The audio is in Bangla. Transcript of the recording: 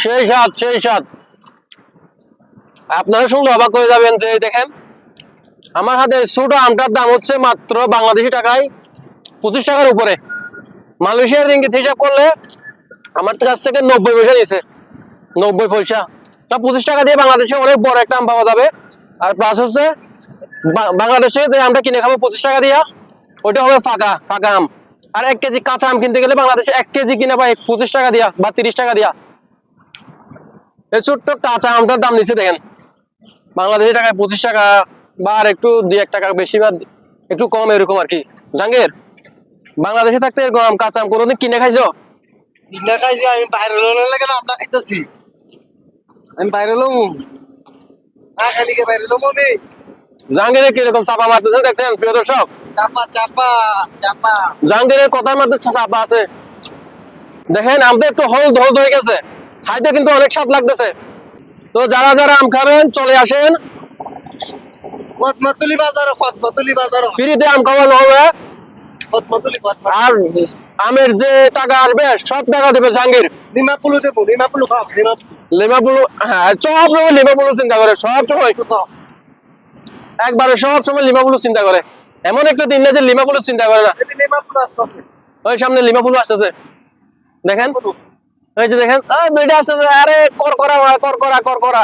সেই স্বাদ সেই স্বাদ আপনারা শুনলে অবাক হয়ে যাবেন যে দেখেন, আমার হাতে ছোট আমটার দাম হচ্ছে মাত্র বাংলাদেশি টাকায় পঁচিশ টাকার উপরে। মালয়েশিয়ার রিঙ্গিত হিসাব করলে আমার কাছ থেকে নব্বই পয়সা নিছে নব্বই পয়সা। তা পঁচিশ টাকা দিয়ে বাংলাদেশে অনেক বড় একটা আম পাওয়া যাবে। আর প্লাস হচ্ছে বাংলাদেশে যে আমটা কিনে খাব পঁচিশ টাকা দিয়া, ওইটা হবে ফাঁকা ফাঁকা আম। আর এক কেজি কাঁচা আম কিনতে গেলে বাংলাদেশে এক কেজি কিনে পাই পঁচিশ টাকা দিয়া বা তিরিশ টাকা দিয়া। এই ছোট্ট কাঁচা আমটার দাম নিচ্ছে দেখেন। বাংলাদেশি টাকায় পঁচিশ টাকা বা আর একটু দুই এক টাকা বেশি বা একটু কম এরকম আর কি। জাঙ্গের বাংলাদেশে থাকতে এরকম আম কাঁচা আম কোনোদিন কিনে খাইছো? ইন্ডিয়া খাইছি আমি বাইরে লোনের লাগে না আমরা খাইতেছি। আমি বাইরে লোম না খালি কে বাইরে লোম আমি জাহাঙ্গীরের কীরকম চাপা মারতেছে দেখছেন প্রিয় দর্শক? চাপা চাপা চাপা। জাহাঙ্গীরের কথার মধ্যে চাপা আছে। দেখেন আমটা একটু হলদ হলদ হয়ে গেছে। খাইতে কিন্তু অনেক স্বাদ লাগতেছে। তো যারা যারা আম খাবেন চলে আসেন। কদমাতুলি বাজার কদমাতুলি বাজার। ফ্রিতে আম খাওয়ানো হবে। কদমাতুলি কদমাতুলি আর আমের যে টাকা আসবে সব টাকা দেবে জাহাঙ্গীর। নিমাপুলু দেবো নিমাপুলু খাও নিমাপুলু। লিমাপুলু হ্যাঁ সব সময় লিমাপুলু চিন্তা করে সব সময়। একবারে সব সময় লিমাপুলু চিন্তা করে। এমন একটা দিন না যে লিমা ফুলের চিন্তা করে না। ওই সামনে লিমা ফুল আসতেছে। দেখেন? ওই যে দেখেন? দুইটা আসতেছে। আরে কর করা কর করা কর করা।